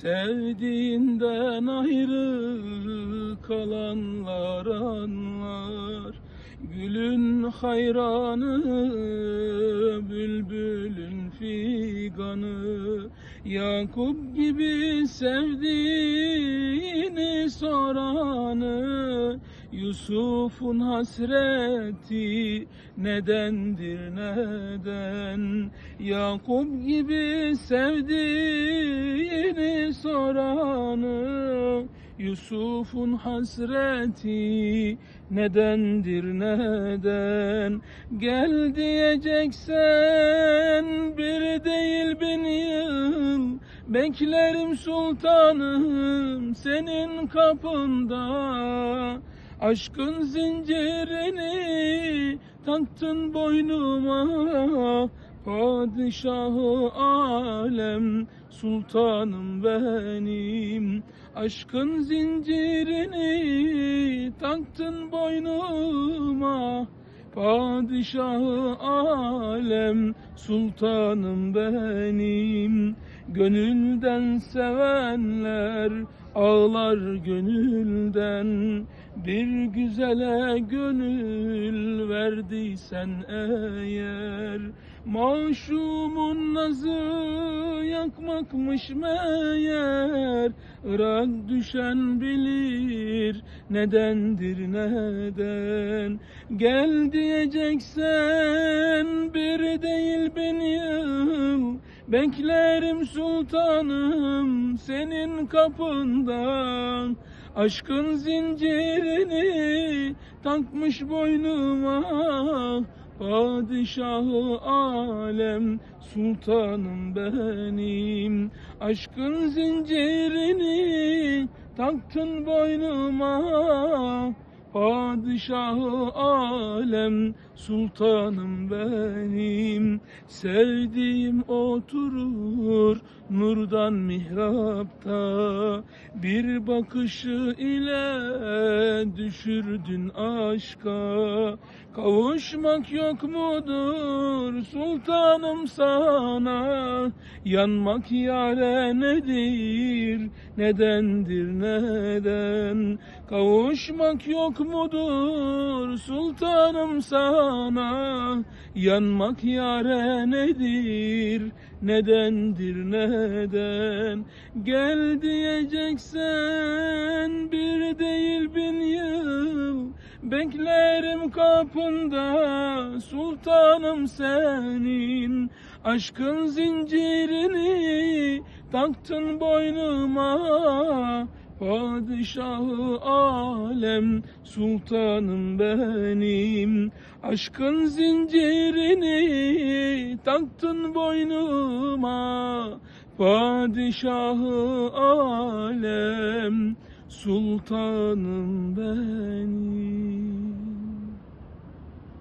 Sevdiğinden ayrı kalanlar anlar. Gülün hayranı, bülbülün figanı. Yakup gibi sevdiğini soranı Yusuf'un hasreti nedendir neden? Yakup gibi sevdiğini soranı Yusuf'un hasreti nedendir neden? Gel diyeceksen bir değil bin yıl Beklerim sultanım senin kapında Aşkın zincirini taktın boynuma Padişahı alem sultanım benim. Aşkın zincirini taktın boynuma Padişahı alem sultanım benim. Gönülden sevenler ağlar gönülden Bir güzele gönül verdiysen eğer Maşumun nazı yakmakmış meğer. Irak düşen bilir nedendir neden? Gel diyeceksen bir değil yıl. Beklerim sultanım senin kapından Aşkın zincirini takmış boynuma. Padişahı alem sultanım benim. Aşkın zincirini taktın boynuma Padişahı alem sultanım benim. Sevdiğim oturur nurdan mihrapta. Bir bakışı ile düşürdün aşka. Kavuşmak yok mudur sultanım sana? Yanmak yare nedir nedendir neden Kavuşmak yok mudur sultanım sana? Yanmak yare nedir? Nedendir neden? Gel diyeceksen bir değil bin yıl. Beklerim kapında sultanım senin. Aşkın zincirini taktın boynuma Padişahı alem sultanım benim. Aşkın zincirini taktın boynuma. Padişahı alem sultanım benim